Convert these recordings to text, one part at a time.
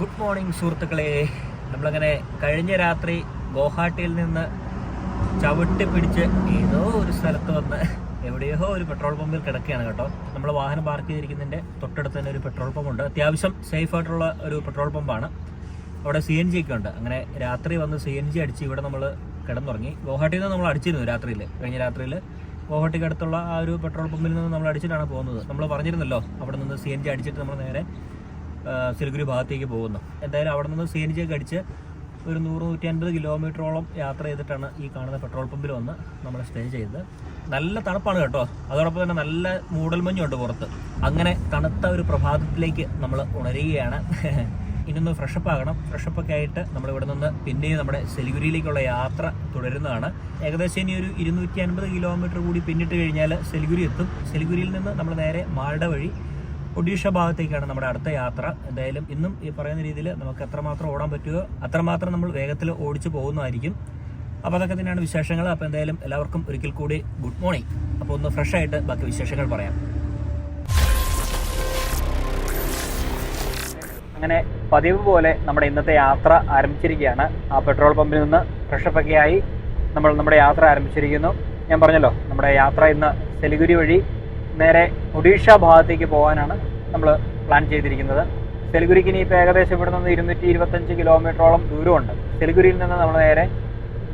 Good morning സുഹൃത്തുക്കളെ. നമ്മളങ്ങനെ കഴിഞ്ഞ രാത്രി ഗോഹാട്ടിയിൽ നിന്ന് ചവിട്ടി പിടിച്ച് ഏതോ ഒരു സ്ഥലത്ത് വന്ന് എവിടെയോ ഒരു പെട്രോൾ പമ്പിൽ കിടക്കുകയാണ് കേട്ടോ. നമ്മൾ വാഹനം പാർക്ക് ചെയ്തിരിക്കുന്നതിന്റെ തൊട്ടടുത്ത് തന്നെ ഒരു പെട്രോൾ പമ്പ് ഉണ്ട്. അത്യാവശ്യം സേഫ് ആയിട്ടുള്ള ഒരു പെട്രോൾ പമ്പാണ്. അവിടെ സി എൻ ജി ഒക്കെ ഉണ്ട്. അങ്ങനെ രാത്രി വന്ന് സി എൻ ജി അടിച്ച് ഇവിടെ നമ്മൾ കിടന്നുറങ്ങി. ഗോഹാട്ടിയിൽ നിന്ന് നമ്മൾ അടിച്ചിരുന്നു രാത്രിയിൽ കഴിഞ്ഞ രാത്രിയിൽ ഗോഹാട്ടിക്ക് അടുത്തുള്ള ആ ഒരു പെട്രോൾ പമ്പിൽ നിന്ന് നമ്മൾ അടിച്ചിട്ടാണ് പോകുന്നത്. നമ്മൾ പറഞ്ഞിരുന്നല്ലോ അവിടെ നിന്ന് സി എൻ ജി അടിച്ചിട്ട് നമ്മൾ നേരെ സിലിഗുരി ഭാഗത്തേക്ക് പോകുന്നു. എന്തായാലും അവിടെ നിന്ന് സി എൻ ജി ഒക്കെ അടിച്ച് ഒരു നൂറ് നൂറ്റി അൻപത് കിലോമീറ്ററോളം യാത്ര ചെയ്തിട്ടാണ് ഈ കാണുന്ന പെട്രോൾ പമ്പിൽ വന്ന് നമ്മൾ സ്റ്റേ ചെയ്തത്. നല്ല തണുപ്പാണ് കേട്ടോ. അതോടൊപ്പം തന്നെ നല്ല മൂടൽമഞ്ഞുണ്ട് പുറത്ത്. അങ്ങനെ തണുത്ത ഒരു പ്രഭാതത്തിലേക്ക് നമ്മൾ ഉണരുകയാണ്. ഇനിയൊന്ന് ഫ്രഷപ്പ് ആകണം. ഫ്രഷപ്പ് ഒക്കെ ആയിട്ട് നമ്മൾ ഇവിടെ നിന്ന് പിന്നെയും നമ്മുടെ സെലിഗുരിയിലേക്കുള്ള യാത്ര തുടരുന്നതാണ്. ഏകദേശം ഇനി ഒരു ഇരുന്നൂറ്റി അൻപത് കിലോമീറ്റർ കൂടി പിന്നിട്ട് കഴിഞ്ഞാൽ സെലിഗുരി എത്തും. സെലിഗുരിയിൽ നിന്ന് നമ്മൾ നേരെ മാൾഡ വഴി ഒഡീഷ ഭാഗത്തേക്കാണ് നമ്മുടെ അടുത്ത യാത്ര. എന്തായാലും ഇന്നും ഈ പറയുന്ന രീതിയിൽ നമുക്ക് എത്രമാത്രം ഓടാൻ പറ്റുമോ അത്രമാത്രം നമ്മൾ വേഗത്തിൽ ഓടിച്ചു പോകുന്നതായിരിക്കും. അപ്പോൾ അതൊക്കെ തന്നെയാണ് വിശേഷങ്ങൾ. അപ്പോൾ എന്തായാലും എല്ലാവർക്കും ഒരിക്കൽ കൂടി ഗുഡ് മോർണിംഗ്. അപ്പോൾ ഒന്ന് ഫ്രഷ് ആയിട്ട് ബാക്കി വിശേഷങ്ങൾ പറയാം. അങ്ങനെ പതിവ് പോലെ നമ്മുടെ ഇന്നത്തെ യാത്ര ആരംഭിച്ചിരിക്കുകയാണ്. ആ പെട്രോൾ പമ്പിൽ നിന്ന് ഫ്രഷപ്പ് ഒക്കെ ആയി നമ്മൾ നമ്മുടെ യാത്ര ആരംഭിച്ചിരിക്കുന്നു. ഞാൻ പറഞ്ഞല്ലോ നമ്മുടെ യാത്ര ഇന്ന് സെലിഗുരി വഴി നേരെ ഒഡീഷ ഭാഗത്തേക്ക് പോകാനാണ് നമ്മൾ പ്ലാൻ ചെയ്തിരിക്കുന്നത്. സെലിഗുരിക്ക് ഇനി ഇപ്പോൾ ഏകദേശം ഇവിടെ നിന്ന് ഇരുന്നൂറ്റി ഇരുപത്തഞ്ച് കിലോമീറ്ററോളം ദൂരമുണ്ട്. സെലിഗുരിയിൽ നിന്ന് നമ്മൾ നേരെ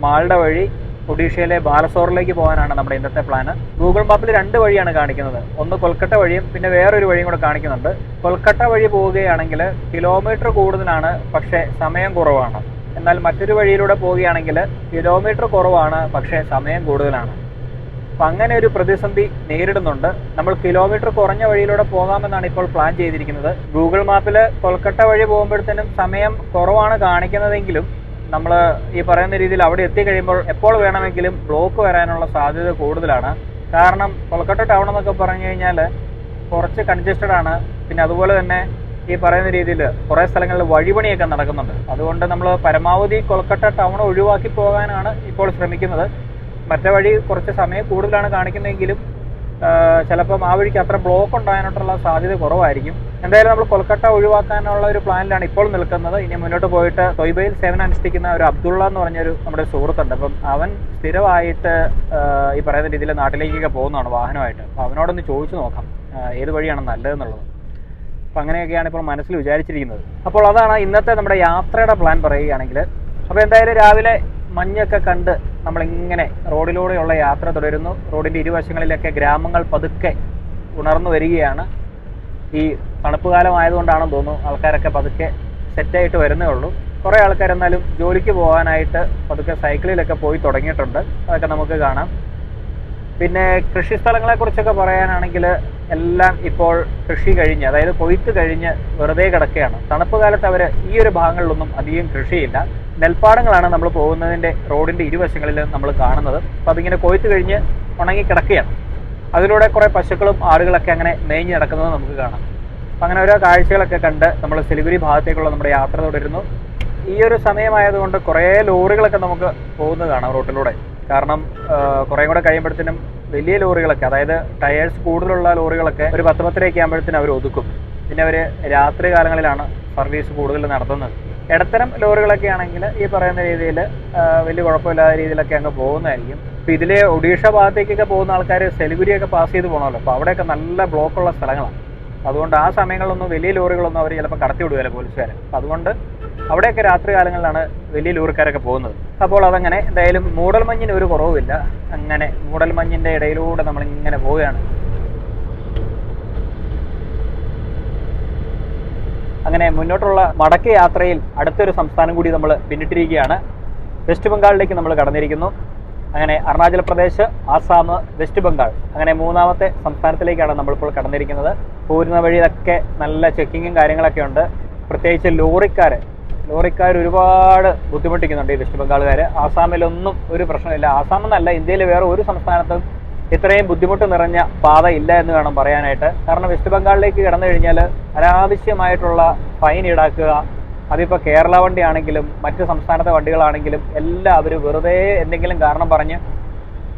മാൾഡ വഴി ഒഡീഷയിലെ ബാലസോറിലേക്ക് പോകാനാണ് നമ്മുടെ ഇന്നത്തെ പ്ലാൻ ഗൂഗിൾ മാപ്പിൽ രണ്ട് വഴിയാണ് കാണിക്കുന്നത്. ഒന്ന് കൊൽക്കട്ട വഴിയും പിന്നെ വേറൊരു വഴിയും കൂടെ കാണിക്കുന്നുണ്ട്. കൊൽക്കട്ട വഴി പോവുകയാണെങ്കിൽ കിലോമീറ്റർ കൂടുതലാണ് പക്ഷേ സമയം കുറവാണ്. എന്നാൽ മറ്റൊരു വഴിയിലൂടെ പോവുകയാണെങ്കിൽ കിലോമീറ്റർ കുറവാണ് പക്ഷേ സമയം കൂടുതലാണ്. അപ്പം അങ്ങനെ ഒരു പ്രതിസന്ധി നേരിടുന്നുണ്ട്. നമ്മൾ കിലോമീറ്റർ കുറഞ്ഞ വഴിയിലൂടെ പോകാമെന്നാണ് ഇപ്പോൾ പ്ലാൻ ചെയ്തിരിക്കുന്നത്. ഗൂഗിൾ മാപ്പിൽ കൊൽക്കട്ട വഴി പോകുമ്പോഴത്തേനും സമയം കുറവാണ് കാണിക്കുന്നതെങ്കിലും നമ്മൾ ഈ പറയുന്ന രീതിയിൽ അവിടെ എത്തിക്കഴിയുമ്പോൾ എപ്പോൾ വേണമെങ്കിലും ബ്ലോക്ക് വരാനുള്ള സാധ്യത കൂടുതലാണ്. കാരണം കൊൽക്കട്ട ടൗൺ എന്നൊക്കെ പറഞ്ഞു കഴിഞ്ഞാൽ കുറച്ച് കൺജസ്റ്റഡ് ആണ്. പിന്നെ അതുപോലെ തന്നെ ഈ പറയുന്ന രീതിയിൽ കുറേ സ്ഥലങ്ങളിൽ വഴിപണിയൊക്കെ നടക്കുന്നുണ്ട്. അതുകൊണ്ട് നമ്മൾ പരമാവധി കൊൽക്കട്ട ടൗൺ ഒഴിവാക്കി പോകാനാണ് ഇപ്പോൾ ശ്രമിക്കുന്നത്. മറ്റേ വഴി കുറച്ച് സമയം കൂടുതലാണ് കാണിക്കുന്നതെങ്കിലും ചിലപ്പം ആ വഴിക്ക് അത്ര ബ്ലോക്ക് ഉണ്ടാകാനായിട്ടുള്ള സാധ്യത കുറവായിരിക്കും. എന്തായാലും നമ്മൾ കൊൽക്കട്ട ഒഴിവാക്കാനുള്ള ഒരു പ്ലാനിലാണ് ഇപ്പോൾ നിൽക്കുന്നത്. ഇനി മുന്നോട്ട് പോയിട്ട് തൊയ്ബയിൽ സേവനം അനുഷ്ഠിക്കുന്ന ഒരു അബ്ദുള്ള എന്ന് പറഞ്ഞൊരു നമ്മുടെ സുഹൃത്തുണ്ട്. അപ്പം അവൻ സ്ഥിരമായിട്ട് ഈ പറയുന്ന രീതിയിൽ നാട്ടിലേക്കൊക്കെ പോകുന്നതാണ് വാഹനമായിട്ട്. അപ്പം അവനോടൊന്ന് ചോദിച്ചു നോക്കാം ഏത് വഴിയാണ് നല്ലതെന്നുള്ളത്. അപ്പം അങ്ങനെയൊക്കെയാണ് ഇപ്പോൾ മനസ്സിൽ വിചാരിച്ചിരിക്കുന്നത്. അപ്പോൾ അതാണ് ഇന്നത്തെ നമ്മുടെ യാത്രയുടെ പ്ലാൻ പറയുകയാണെങ്കിൽ. അപ്പോൾ എന്തായാലും രാവിലെ മഞ്ഞൊക്കെ കണ്ട് നമ്മളിങ്ങനെ റോഡിലൂടെയുള്ള യാത്ര തുടരുന്നു. റോഡിന്റെ ഇരുവശങ്ങളിലൊക്കെ ഗ്രാമങ്ങൾ പതുക്കെ ഉണർന്നു വരികയാണ്. ഈ തണുപ്പ് കാലം ആയതുകൊണ്ടാണെന്ന് തോന്നുന്നു ആൾക്കാരൊക്കെ പതുക്കെ സെറ്റായിട്ട് വരുന്നേ ഉള്ളൂ. കുറേ ആൾക്കാർ എന്നാലും ജോലിക്ക് പോകാനായിട്ട് പതുക്കെ സൈക്കിളിലൊക്കെ പോയി തുടങ്ങിയിട്ടുണ്ട്. അതൊക്കെ നമുക്ക് കാണാം. പിന്നെ കൃഷി സ്ഥലങ്ങളെ കുറിച്ചൊക്കെ പറയാനാണെങ്കിൽ എല്ലാം ഇപ്പോൾ കൃഷി കഴിഞ്ഞ് അതായത് കൊയ്ത്ത് കഴിഞ്ഞ് വെറുതെ കിടക്കുകയാണ്. തണുപ്പ് കാലത്ത് അവർ ഈ ഒരു ഭാഗങ്ങളിലൊന്നും അധികം കൃഷിയില്ല. നെൽപ്പാടങ്ങളാണ് നമ്മൾ പോകുന്നതിന്റെ റോഡിന്റെ ഇരുവശങ്ങളിൽ നമ്മൾ കാണുന്നത്. അപ്പോൾ അതിങ്ങനെ കൊയ്ത്ത് കഴിഞ്ഞ് ഉണങ്ങി കിടക്കുകയാണ്. അതിലൂടെ കുറേ പശുക്കളും ആടുകളൊക്കെ അങ്ങനെ മേഞ്ഞ് നടക്കുന്നത് നമുക്ക് കാണാം. അപ്പം അങ്ങനെ ഓരോ കാഴ്ചകളൊക്കെ കണ്ട് നമ്മൾ സിലിഗുരി ഭാഗത്തേക്കുള്ള നമ്മുടെ യാത്ര തുടരുന്നു. ഈ ഒരു സമയമായതുകൊണ്ട് കുറേ ലോറികളൊക്കെ നമുക്ക് പോകുന്നത് കാണാം റോട്ടിലൂടെ. കാരണം കുറേ കൂടെ കഴിയുമ്പോഴത്തേനും വലിയ ലോറികളൊക്കെ അതായത് ടയേഴ്സ് കൂടുതലുള്ള ലോറികളൊക്കെ ഒരു പത്ത് പത്തരയൊക്കെ ആകുമ്പോഴത്തേനും അവർ ഒതുക്കും. പിന്നെ അവർ രാത്രി കാലങ്ങളിലാണ് സർവീസ് കൂടുതൽ നടത്തുന്നത്. ഇടത്തരം ലോറികളൊക്കെ ആണെങ്കിൽ ഈ പറയുന്ന രീതിയിൽ വലിയ കുഴപ്പമില്ലാത്ത രീതിയിലൊക്കെ അങ്ങ് പോകുന്നതായിരിക്കും. ഇപ്പം ഇതിൽ ഒഡീഷ ഭാഗത്തേക്കൊക്കെ പോകുന്ന ആൾക്കാർ സെലിഗുരിയൊക്കെ പാസ് ചെയ്ത് പോകണമല്ലോ അപ്പോൾ അവിടെയൊക്കെ നല്ല ബ്ലോക്കുള്ള സ്ഥലങ്ങളാണ്. അതുകൊണ്ട് ആ സമയങ്ങളിലൊന്നും വലിയ ലോറികളൊന്നും അവർ ചിലപ്പോൾ കടത്തി വിടുകയില്ല പോലീസുകാരെ അതുകൊണ്ട് അവിടെയൊക്കെ രാത്രി കാലങ്ങളിലാണ് വലിയ ലൂറിക്കാരൊക്കെ പോകുന്നത്. അപ്പോൾ അതങ്ങനെ എന്തായാലും മൂടൽമഞ്ഞിന് ഒരു കുറവുമില്ല. അങ്ങനെ മൂടൽമഞ്ഞിന്റെ ഇടയിലൂടെ നമ്മൾ ഇങ്ങനെ പോവുകയാണ്. അങ്ങനെ മുന്നോട്ടുള്ള മടക്ക യാത്രയിൽ അടുത്തൊരു സംസ്ഥാനം കൂടി നമ്മൾ പിന്നിട്ടിരിക്കുകയാണ്. വെസ്റ്റ് ബംഗാളിലേക്ക് നമ്മൾ കടന്നിരിക്കുന്നു. അങ്ങനെ അരുണാചൽ പ്രദേശ് ആസാം വെസ്റ്റ് ബംഗാൾ. അങ്ങനെ മൂന്നാമത്തെ സംസ്ഥാനത്തിലേക്കാണ് നമ്മളിപ്പോൾ കടന്നിരിക്കുന്നത്. പോരുന്ന വഴിയിലൊക്കെ നല്ല ചെക്കിങ്ങും കാര്യങ്ങളൊക്കെ ഉണ്ട്. പ്രത്യേകിച്ച് ലോറിക്കാർ ലോറിക്കാർ ഒരുപാട് ബുദ്ധിമുട്ടിക്കുന്നുണ്ട് ഈ വെസ്റ്റ് ബംഗാളുകാർ ആസാമിലൊന്നും ഒരു പ്രശ്നമില്ല. ആസാം എന്നല്ല ഇന്ത്യയിലെ വേറെ ഒരു സംസ്ഥാനത്തും ഇത്രയും ബുദ്ധിമുട്ട് നിറഞ്ഞ പാത ഇല്ല എന്ന് വേണം പറയാനായിട്ട്. കാരണം വെസ്റ്റ് ബംഗാളിലേക്ക് കടന്നു കഴിഞ്ഞാൽ അനാവശ്യമായിട്ടുള്ള ഫൈൻ ഈടാക്കുക അതിപ്പോൾ കേരള വണ്ടിയാണെങ്കിലും മറ്റ് സംസ്ഥാനത്തെ വണ്ടികളാണെങ്കിലും എല്ലാം അവർ വെറുതെ എന്തെങ്കിലും കാരണം പറഞ്ഞ്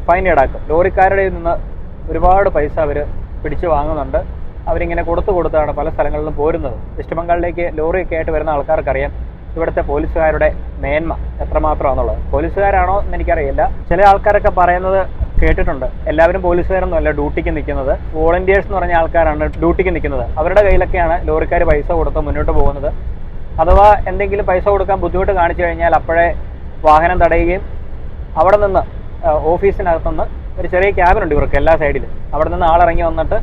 ഫൈൻ ഈടാക്കും. ലോറിക്കാരുടെ നിന്ന് ഒരുപാട് പൈസ അവർ പിടിച്ചു വാങ്ങുന്നുണ്ട്. അവരിങ്ങനെ കൊടുത്തു കൊടുത്താണ് പല സ്ഥലങ്ങളിലും പോരുന്നത്. വെസ്റ്റ് ബംഗാളിലേക്ക് ലോറിയൊക്കെ ആയിട്ട് വരുന്ന ആൾക്കാർക്കറിയാം. ഇവിടുത്തെ പോലീസുകാരുടെ മേന്മ എത്രമാത്രമാണെന്നുള്ളത്. പോലീസുകാരാണോ എന്ന് എനിക്കറിയില്ല. ചില ആൾക്കാരൊക്കെ പറയുന്നത് കേട്ടിട്ടുണ്ട്. എല്ലാവരും പോലീസുകാരൊന്നും അല്ല ഡ്യൂട്ടിക്ക് നിൽക്കുന്നത്. വോളണ്ടിയേഴ്സ് എന്ന് പറഞ്ഞ ആൾക്കാരാണ് ഡ്യൂട്ടിക്ക് നിൽക്കുന്നത്. അവരുടെ കയ്യിലൊക്കെയാണ് ലോറിക്കാർ പൈസ കൊടുത്ത് മുന്നോട്ട് പോകുന്നത്. അഥവാ എന്തെങ്കിലും പൈസ കൊടുക്കാൻ ബുദ്ധിമുട്ട് കാണിച്ചു കഴിഞ്ഞാൽ അപ്പോഴേ വാഹനം തടയുകയും അവിടെ നിന്ന് ഓഫീസിനകത്തുനിന്ന് ഒരു ചെറിയ ക്യാബിനുണ്ട് ഇവർക്ക് എല്ലാ സൈഡിലും. അവിടെ നിന്ന് ആളിറങ്ങി വന്നിട്ട്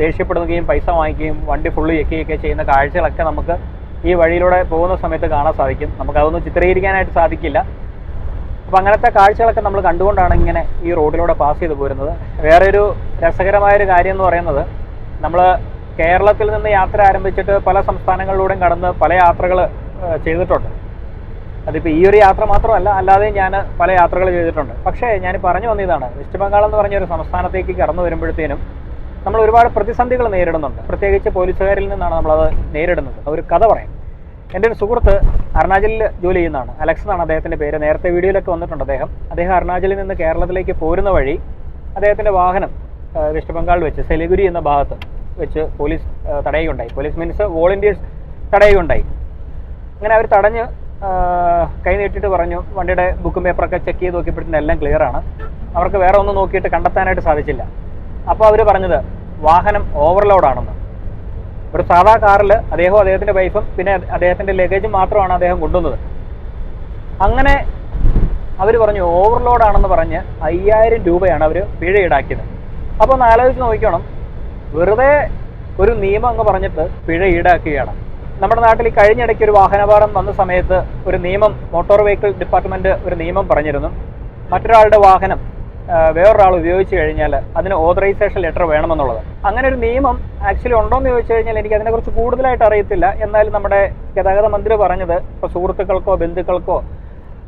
ദേഷ്യപ്പെടുകയും പൈസ വാങ്ങിക്കുകയും വണ്ടി ഫുള്ള് ചെക്കുകയൊക്കെ ചെയ്യുന്ന കാഴ്ചകളൊക്കെ നമുക്ക് ഈ വഴിയിലൂടെ പോകുന്ന സമയത്ത് കാണാൻ സാധിക്കും. നമുക്ക് അതൊന്നും ചിത്രീകരിക്കാനായിട്ട് സാധിക്കില്ല. അപ്പം അങ്ങനത്തെ കാഴ്ചകളൊക്കെ നമ്മൾ കണ്ടുകൊണ്ടാണ് ഇങ്ങനെ ഈ റോഡിലൂടെ പാസ് ചെയ്ത് പോരുന്നത്. വേറെ ഒരു രസകരമായൊരു കാര്യം എന്ന് പറയുന്നത് നമ്മൾ കേരളത്തിൽ നിന്ന് യാത്ര ആരംഭിച്ചിട്ട് പല സംസ്ഥാനങ്ങളിലൂടെയും കടന്ന് പല യാത്രകൾ ചെയ്തിട്ടുണ്ട്. അതിപ്പോൾ ഈ ഒരു യാത്ര മാത്രമല്ല അല്ലാതെ ഞാൻ പല യാത്രകൾ ചെയ്തിട്ടുണ്ട്. പക്ഷേ ഞാൻ പറഞ്ഞു വന്നതാണ് വെസ്റ്റ് ബംഗാൾ എന്ന് പറഞ്ഞ ഒരു സംസ്ഥാനത്തേക്ക് കടന്നു വരുമ്പോഴത്തേനും നമ്മൾ ഒരുപാട് പ്രതിസന്ധികൾ നേരിടുന്നുണ്ട്. പ്രത്യേകിച്ച് പോലീസുകാരിൽ നിന്നാണ് നമ്മളത് നേരിടുന്നത്. ഒരു കഥ പറയാം. എന്റെ ഒരു സുഹൃത്ത് അരുണാചലിൽ ജോലി ചെയ്യുന്നതാണ്. അലക്സ് എന്നാണ് അദ്ദേഹത്തിന്റെ പേര്. നേരത്തെ വീഡിയോയിലൊക്കെ വന്നിട്ടുണ്ട് അദ്ദേഹം. അദ്ദേഹം അരുണാചലിൽ നിന്ന് കേരളത്തിലേക്ക് പോരുന്ന വഴി അദ്ദേഹത്തിന്റെ വാഹനം വെസ്റ്റ് ബംഗാളിൽ വെച്ച് സെലിഗുരി എന്ന ഭാഗത്ത് വെച്ച് പോലീസ് തടയുകയുണ്ടായി. പോലീസ് മീൻസ് വോളണ്ടിയേഴ്സ് തടയുകയുണ്ടായി. അങ്ങനെ അവർ തടഞ്ഞ് കൈനീട്ടിട്ട് പറഞ്ഞു വണ്ടിയുടെ ബുക്കും പേപ്പറൊക്കെ ചെക്ക് ചെയ്ത് നോക്കിയപ്പോഴത്തേനും എല്ലാം ക്ലിയർ ആണ്. അവർക്ക് വേറെ ഒന്നും നോക്കിയിട്ട് കണ്ടെത്താനായിട്ട് സാധിച്ചില്ല. അപ്പോൾ അവർ പറഞ്ഞത് വാഹനം ഓവർലോഡ് ആണെന്ന്. ഒരു സാധാ കാറിൽ അദ്ദേഹവും അദ്ദേഹത്തിന്റെ വൈഫും പിന്നെ അദ്ദേഹത്തിന്റെ ലഗേജും മാത്രമാണ് അദ്ദേഹം കൊണ്ടുവന്നത്. അങ്ങനെ അവർ പറഞ്ഞു ഓവർലോഡാണെന്ന് പറഞ്ഞ് അയ്യായിരം രൂപയാണ് അവർ പിഴ ഈടാക്കിയത്. അപ്പോൾ ഒന്ന് ആലോചിച്ച് നോക്കണം വെറുതെ ഒരു നിയമം അങ്ങ് പറഞ്ഞിട്ട് പിഴ ഈടാക്കുകയാണ്. നമ്മുടെ നാട്ടിൽ ഈ കഴിഞ്ഞിടയ്ക്ക് ഒരു വാഹനാപകടം വന്ന സമയത്ത് ഒരു നിയമം മോട്ടോർ വെഹിക്കിൾ ഡിപ്പാർട്ട്മെന്റ് ഒരു നിയമം പറഞ്ഞിരുന്നു. മറ്റൊരാളുടെ വാഹനം വേറൊരാൾ ഉപയോഗിച്ച് കഴിഞ്ഞാൽ അതിന് ഓതറൈസേഷൻ ലെറ്റർ വേണമെന്നുള്ളത്. അങ്ങനെ ഒരു നിയമം ആക്ച്വലി ഉണ്ടോ എന്ന് ചോദിച്ചു കഴിഞ്ഞാൽ എനിക്ക് അതിനെക്കുറിച്ച് കൂടുതലായിട്ട് അറിയത്തില്ല. എന്നാലും നമ്മുടെ ഗതാഗത മന്ത്രി പറഞ്ഞത് ഇപ്പോൾ സുഹൃത്തുക്കൾക്കോ ബന്ധുക്കൾക്കോ